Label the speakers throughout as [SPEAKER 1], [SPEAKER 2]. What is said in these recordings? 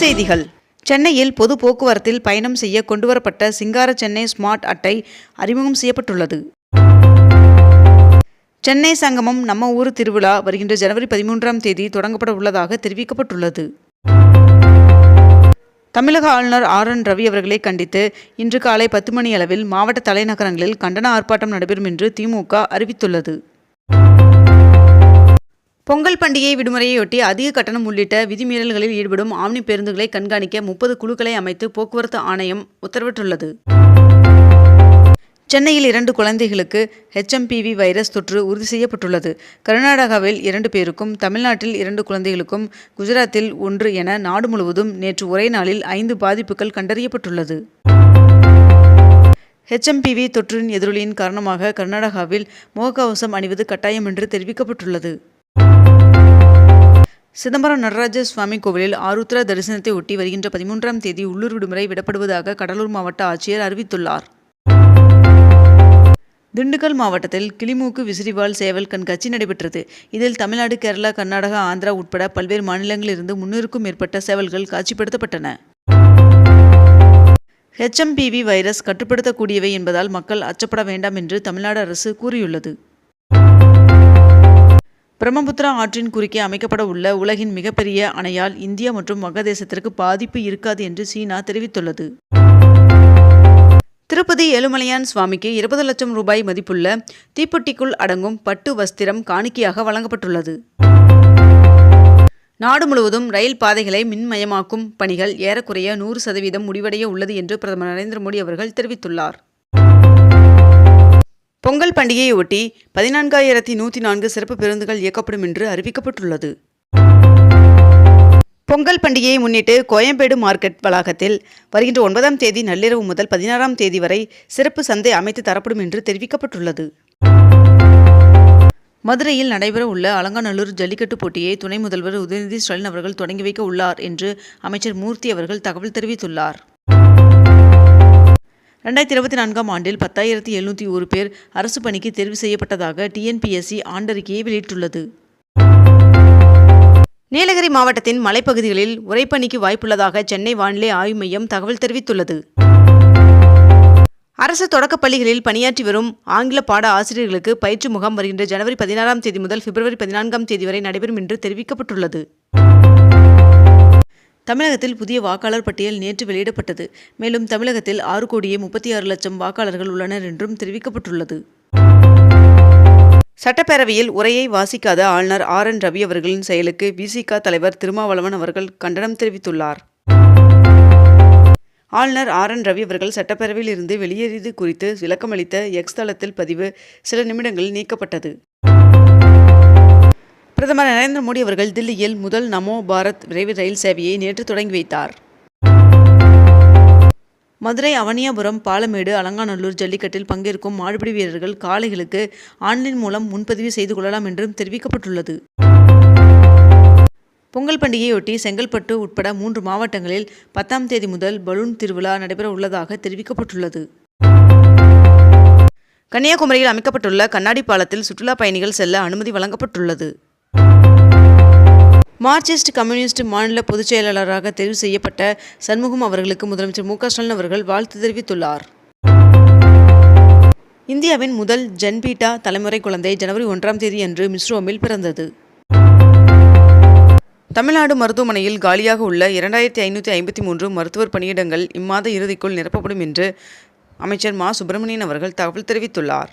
[SPEAKER 1] செய்திகள். சென்னையில் பொது போக்குவரத்தில் பயணம் செய்ய கொண்டுவரப்பட்ட சிங்கார சென்னை ஸ்மார்ட் அட்டை அறிமுகம் செய்யப்பட்டுள்ளது. சென்னை சங்கமம் நம்ம ஊர் திருவிழா வருகின்ற ஜனவரி பதிமூன்றாம் தேதி தொடங்கப்பட உள்ளதாக தெரிவிக்கப்பட்டுள்ளது. தமிழக ஆளுநர் ஆர் என் ரவி அவர்களை கண்டித்து இன்று காலை பத்து மணி அளவில் மாவட்ட தலைநகரங்களில் கண்டன ஆர்ப்பாட்டம் நடைபெறும் என்று திமுக அறிவித்துள்ளது. பொங்கல் பண்டிகை விடுமுறையொட்டி அதிக கட்டணம் உள்ளிட்ட விதிமீறல்களில் ஈடுபடும் ஆம்னி பேருந்துகளை கண்காணிக்க முப்பது குழுக்களை அமைத்து போக்குவரத்து ஆணையம் உத்தரவிட்டுள்ளது. சென்னையில் இரண்டு குழந்தைகளுக்கு ஹெச்எம்பிவி வைரஸ் தொற்று உறுதி செய்யப்பட்டுள்ளது. கர்நாடகாவில் இரண்டு பேருக்கும் தமிழ்நாட்டில் இரண்டு குழந்தைகளுக்கும் குஜராத்தில் ஒன்று என நாடு முழுவதும் நேற்று ஒரே நாளில் ஐந்து பாதிப்புகள் கண்டறியப்பட்டுள்ளது. ஹெச்எம்பிவி தொற்றின் எதிரொலியின் காரணமாக கர்நாடகாவில் முகக்கவசம் அணிவது கட்டாயம் என்று தெரிவிக்கப்பட்டுள்ளது. சிதம்பரம் நடராஜ சுவாமி கோவிலில் ஆருத்ரா தரிசனத்தை ஒட்டி வருகின்ற பதிமூன்றாம் தேதி உள்ளூர் விடுமுறை விடப்படுவதாக கடலூர் மாவட்ட ஆட்சியர் அறிவித்துள்ளார். திண்டுக்கல் மாவட்டத்தில் கிளிமூக்கு விசிறிவால் சேவல் கண்காட்சி நடைபெற்றது. இதில் தமிழ்நாடு கேரளா கர்நாடகா ஆந்திரா உட்பட பல்வேறு மாநிலங்களிலிருந்து முன்னூறுக்கும் மேற்பட்ட சேவல்கள் காட்சிப்படுத்தப்பட்டன. ஹெச்எம்பிவி வைரஸ் கட்டுப்படுத்தக்கூடியவை என்பதால் மக்கள் அச்சப்பட வேண்டாம் என்று தமிழ்நாடு அரசு கூறியுள்ளது. பிரம்மபுத்திரா ஆற்றின் குறுக்கே அமைக்கப்பட உள்ள உலகின் மிகப்பெரிய அணையால் இந்தியா மற்றும் வங்கதேசத்திற்கு பாதிப்பு இருக்காது என்று சீனா தெரிவித்துள்ளது. திருப்பதி ஏழுமலையான் சுவாமிக்கு இருபது லட்சம் ரூபாய் மதிப்புள்ள தீப்பெட்டிக்குள் அடங்கும் பட்டு வஸ்திரம் காணிக்கையாக வழங்கப்பட்டுள்ளது. நாடு முழுவதும் ரயில் பாதைகளை மின்மயமாக்கும் பணிகள் ஏறக்குறைய நூறு சதவீதம் முடிவடைய உள்ளது என்று பிரதமர் நரேந்திர மோடி அவர்கள் தெரிவித்துள்ளார். பொங்கல் பண்டிகையை ஒட்டி பதினான்காயிரத்தி நூற்றி நான்கு சிறப்பு பேருந்துகள் இயக்கப்படும் என்று அறிவிக்கப்பட்டுள்ளது. பொங்கல் பண்டிகையை முன்னிட்டு கோயம்பேடு மார்க்கெட் வளாகத்தில் வருகின்ற ஒன்பதாம் தேதி நள்ளிரவு முதல் பதினாறாம் தேதி வரை சிறப்பு சந்தை அமைத்து தரப்படும் என்று தெரிவிக்கப்பட்டுள்ளது. மதுரையில் நடைபெற உள்ள அலங்காநல்லூர் ஜல்லிக்கட்டு போட்டியை துணை முதல்வர் உதயநிதி ஸ்டாலின் அவர்கள் தொடங்கி வைக்க உள்ளார் என்று அமைச்சர் மூர்த்தி அவர்கள் தகவல் தெரிவித்துள்ளார். ரெண்டாயிரத்தி இருபத்தி நான்காம் ஆண்டில் பத்தாயிரத்தி எழுநூற்றி ஒரு பேர் அரசு பணிக்கு தேர்வு செய்யப்பட்டதாக டிஎன்பிஎஸ்சி ஆண்டறிக்கையை வெளியிட்டுள்ளது. நீலகிரி மாவட்டத்தின் மலைப்பகுதிகளில் உரைப்பணிக்கு வாய்ப்புள்ளதாக சென்னை வானிலை ஆய்வு மையம் தகவல் தெரிவித்துள்ளது. அரசு தொடக்கப் பள்ளிகளில் பணியாற்றி வரும் ஆங்கில பாட ஆசிரியர்களுக்கு பயிற்சி முகாம் வருகின்ற ஜனவரி பதினாறாம் தேதி முதல் பிப்ரவரி பதினான்காம் தேதி வரை நடைபெறும் என்று தெரிவிக்கப்பட்டுள்ளது. தமிழகத்தில் புதிய வாக்காளர் பட்டியல் நேற்று வெளியிடப்பட்டது. மேலும் தமிழகத்தில் ஆறு கோடியே முப்பத்தி ஆறு லட்சம் வாக்காளர்கள் உள்ளனர் என்றும் தெரிவிக்கப்பட்டுள்ளது. சட்டப்பேரவையில் உரையை வாசிக்காத ஆளுநர் ஆர் என் ரவி அவர்களின் செயலுக்கு விசிக தலைவர் திருமாவளவன் அவர்கள் கண்டனம் தெரிவித்துள்ளார். ஆளுநர் ஆர் என் ரவி அவர்கள் சட்டப்பேரவையில் இருந்து வெளியேறியது குறித்து விளக்கமளித்த எக்ஸ் தளத்தில் பதிவு சில நிமிடங்களில் நீக்கப்பட்டது. பிரதமர் நரேந்திர மோடி அவர்கள் தில்லியில் முதல் நமோ பாரத் விரைவு ரயில் சேவையை நேற்று தொடங்கி வைத்தார். மதுரை அவனியாபுரம் பாலமேடு அலங்காநல்லூர் ஜல்லிக்கட்டில் பங்கேற்கும் மாடுபிடி வீரர்கள் காளைகளுக்கு ஆன்லைன் மூலம் முன்பதிவு செய்து கொள்ளலாம் என்றும் தெரிவிக்கப்பட்டுள்ளது. பொங்கல் பண்டிகையொட்டி செங்கல்பட்டு உட்பட மூன்று மாவட்டங்களில் பத்தாம் தேதி முதல் பலூன் திருவிழா நடைபெற உள்ளதாக தெரிவிக்கப்பட்டுள்ளது. கன்னியாகுமரியில் அமைக்கப்பட்டுள்ள கண்ணாடி பாலத்தில் சுற்றுலா பயணிகள் செல்ல அனுமதி வழங்கப்பட்டுள்ளது. மார்க்சிஸ்ட் கம்யூனிஸ்ட் மாநில பொதுச் செயலாளராக தேர்வு செய்யப்பட்ட சண்முகம் அவர்களுக்கு முதலமைச்சர் மு ஸ்டாலின் அவர்கள் வாழ்த்து தெரிவித்துள்ளார். இந்தியாவின் முதல் ஜன்பீட்டா தலைமுறை குழந்தை ஜனவரி ஒன்றாம் தேதி அன்று மிஸ்ரோமில் பிறந்தது. தமிழ்நாடு மருத்துவமனையில் காலியாக உள்ள இரண்டாயிரத்தி ஐநூற்றி ஐம்பத்தி மூன்று மருத்துவர் பணியிடங்கள் இம்மாத இறுதிக்குள் நிரப்பப்படும் என்று அமைச்சர் மா. சுப்பிரமணியன் அவர்கள் தகவல் தெரிவித்துள்ளார்.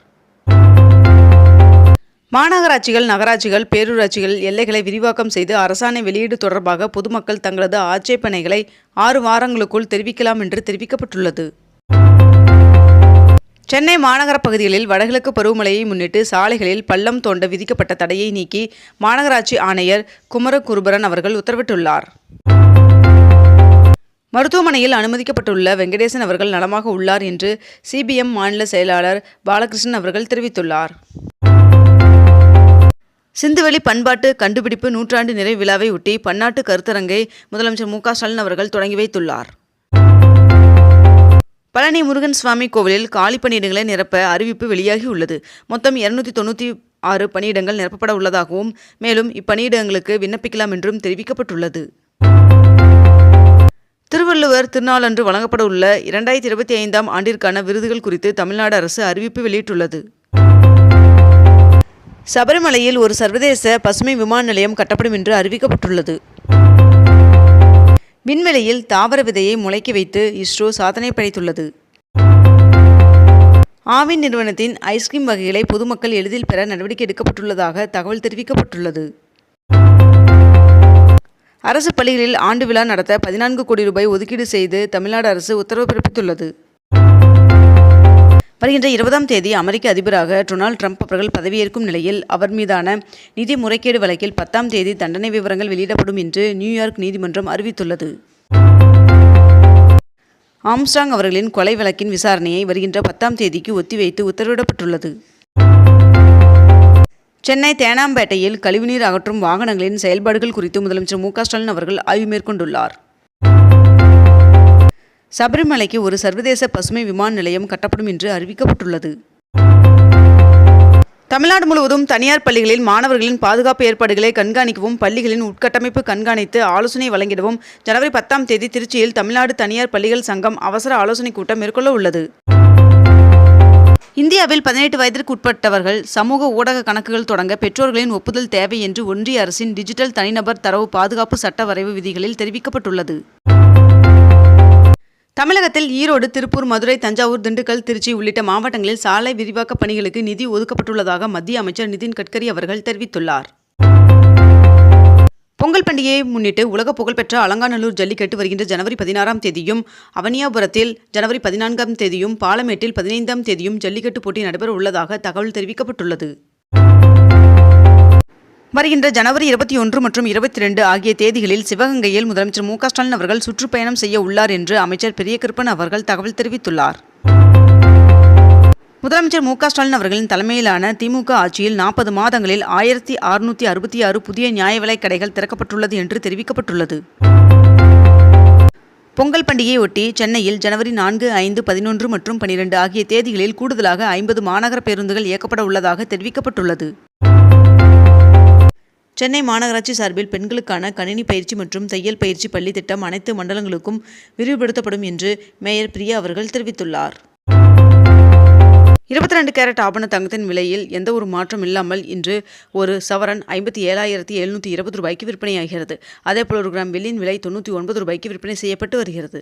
[SPEAKER 1] மாநகராட்சிகள் நகராட்சிகள் பேரூராட்சிகள் எல்லைகளை விரிவாக்கம் செய்து அரசாணை வெளியீடு தொடர்பாக பொதுமக்கள் தங்களது ஆட்சேபனைகளை ஆறு வாரங்களுக்குள் தெரிவிக்கலாம் என்று தெரிவிக்கப்பட்டுள்ளது. சென்னை மாநகர பகுதிகளில் வடகிழக்கு பருவமழையை முன்னிட்டு சாலைகளில் பள்ளம் தோண்ட விதிக்கப்பட்ட தடையை நீக்கி மாநகராட்சி ஆணையர் குமரகுருபரன் அவர்கள் உத்தரவிட்டுள்ளார். மருத்துவமனையில் அனுமதிக்கப்பட்டுள்ள வெங்கடேசன் அவர்கள் நலமாக உள்ளார் என்று சிபிஎம் மாநில செயலாளர் பாலகிருஷ்ணன் அவர்கள் தெரிவித்துள்ளார். சிந்துவெளி பண்பாட்டு கண்டுபிடிப்பு நூற்றாண்டு நிறைவு விழாவை ஒட்டி பன்னாட்டு கருத்தரங்கை முதலமைச்சர் மு ஸ்டாலின் அவர்கள் தொடங்கி வைத்துள்ளார். பழனி முருகன் சுவாமி கோவிலில் காலி பணியிடங்களை நிரப்ப அறிவிப்பு வெளியாகி உள்ளது. மொத்தம் இருநூத்தி தொண்ணூற்றி ஆறு பணியிடங்கள் நிரப்பப்பட உள்ளதாகவும் மேலும் இப்பணியிடங்களுக்கு விண்ணப்பிக்கலாம் என்றும் தெரிவிக்கப்பட்டுள்ளது. திருவள்ளுவர் திருநாளன்று வழங்கப்பட உள்ள இரண்டாயிரத்தி இருபத்தி ஐந்தாம் ஆண்டிற்கான விருதுகள் குறித்து தமிழ்நாடு அரசு அறிவிப்பு வெளியிட்டுள்ளது. சபரிமலையில் ஒரு சர்வதேச பசுமை விமான நிலையம் கட்டப்படும் என்று அறிவிக்கப்பட்டுள்ளது. விண்வெளியில் தாவர விதையை முளைக்க வைத்து இஸ்ரோ சாதனை படைத்துள்ளது. ஆவின் நிறுவனத்தின் ஐஸ்கிரீம் வகைகளை பொதுமக்கள் எளிதில் பெற நடவடிக்கை எடுக்கப்பட்டுள்ளதாக தகவல் தெரிவிக்கப்பட்டுள்ளது. அரசு பள்ளிகளில் ஆண்டு விழா நடத்த பதினான்கு கோடி ரூபாய் ஒதுக்கீடு செய்து தமிழ்நாடு அரசு உத்தரவு பிறப்பித்துள்ளது. வருகின்ற இருபதாம் தேதி அமெரிக்க அதிபராக டொனால்டு ட்ரம்ப் அவர்கள் பதவியேற்கும் நிலையில் அவர் மீதான நிதி முறைகேடு வழக்கில் பத்தாம் தேதி தண்டனை விவரங்கள் வெளியிடப்படும் என்று நியூயார்க் நீதிமன்றம் அறிவித்துள்ளது. ஆம்ஸ்டாங் அவர்களின் கொலை வழக்கின் விசாரணையை வருகின்ற பத்தாம் தேதிக்கு ஒத்திவைத்து உத்தரவிடப்பட்டுள்ளது. சென்னை தேனாம்பேட்டையில் கழிவுநீர் அகற்றும் வாகனங்களின் செயல்பாடுகள் குறித்து முதலமைச்சர் மு க ஸ்டாலின் அவர்கள் ஆய்வு மேற்கொண்டுள்ளார். சபரிமலைக்கு ஒரு சர்வதேச பசுமை விமான நிலையம் கட்டப்படும் என்று அறிவிக்கப்பட்டுள்ளது. தமிழ்நாடு முழுவதும் தனியார் பள்ளிகளில் மாணவர்களின் பாதுகாப்பு ஏற்பாடுகளை கண்காணிக்கவும் பள்ளிகளின் உட்கட்டமைப்பு கண்காணித்து ஆலோசனை வழங்கிடவும் ஜனவரி பத்தாம் தேதி திருச்சியில் தமிழ்நாடு தனியார் பள்ளிகள் சங்கம் அவசர ஆலோசனைக் கூட்டம் மேற்கொள்ள உள்ளது. இந்தியாவில் பதினெட்டு வயதிற்கு உட்பட்டவர்கள் சமூக ஊடக கணக்குகள் தொடங்க பெற்றோர்களின் ஒப்புதல் தேவை என்று ஒன்றிய அரசின் டிஜிட்டல் தனிநபர் தரவு பாதுகாப்பு சட்ட வரைவு விதிகளில் தெரிவிக்கப்பட்டுள்ளது. தமிழகத்தில் ஈரோடு திருப்பூர் மதுரை தஞ்சாவூர் திண்டுக்கல் திருச்சி உள்ளிட்ட மாவட்டங்களில் சாலை விரிவாக்க பணிகளுக்கு நிதி ஒதுக்கப்பட்டுள்ளதாக மத்திய அமைச்சர் நிதின் கட்கரி அவர்கள் தெரிவித்துள்ளார். பொங்கல் பண்டிகையை முன்னிட்டு உலக புகழ்பெற்ற அலங்காநல்லூர் ஜல்லிக்கட்டு வருகின்ற ஜனவரி பதினாறாம் தேதியும் அவனியாபுரத்தில் ஜனவரி பதினான்காம் தேதியும் பாலமேட்டில் பதினைந்தாம் தேதியும் ஜல்லிக்கட்டு போட்டி நடைபெற உள்ளதாக தகவல் தெரிவிக்கப்பட்டுள்ளது. வருகின்ற ஜனவரி இருபத்தி ஒன்று மற்றும் இருபத்தி ரெண்டு ஆகிய தேதிகளில் சிவகங்கையில் முதலமைச்சர் மு க ஸ்டாலின் அவர்கள் சுற்றுப்பயணம் செய்ய உள்ளார் என்று அமைச்சர் பெரியகிருப்பன் அவர்கள் தகவல் தெரிவித்துள்ளார். முதலமைச்சர் மு க ஸ்டாலின் அவர்களின் தலைமையிலான திமுக ஆட்சியில் நாற்பது மாதங்களில் ஆயிரத்தி அறுநூற்றி அறுபத்தி ஆறு புதிய நியாய விலைக் கடைகள் திறக்கப்பட்டுள்ளது என்று தெரிவிக்கப்பட்டுள்ளது. பொங்கல் பண்டிகையொட்டி சென்னையில் ஜனவரி நான்கு ஐந்து பதினொன்று மற்றும் பனிரெண்டு ஆகிய தேதிகளில் கூடுதலாக ஐம்பது மாநகர பேருந்துகள் இயக்கப்பட உள்ளதாக தெரிவிக்கப்பட்டுள்ளது. சென்னை மாநகராட்சி சார்பில் பெண்களுக்கான கணினி பயிற்சி மற்றும் தையல் பயிற்சி பள்ளி திட்டம் அனைத்து மண்டலங்களுக்கும் விரிவுபடுத்தப்படும் என்று மேயர் பிரியா அவர்கள் தெரிவித்துள்ளார். இருபத்தி ரெண்டு கேரட் ஆபண தங்கத்தின் விலையில் எந்த ஒரு மாற்றம் இல்லாமல் இன்று ஒரு சவரன் ஐம்பத்தி ஏழாயிரத்தி எழுநூற்றி இருபது ரூபாய்க்கு விற்பனையாகிறது. அதேபோல் ஒரு கிராம் வெள்ளியின் விலை தொண்ணூற்றி ஒன்பது ரூபாய்க்கு விற்பனை செய்யப்பட்டு வருகிறது.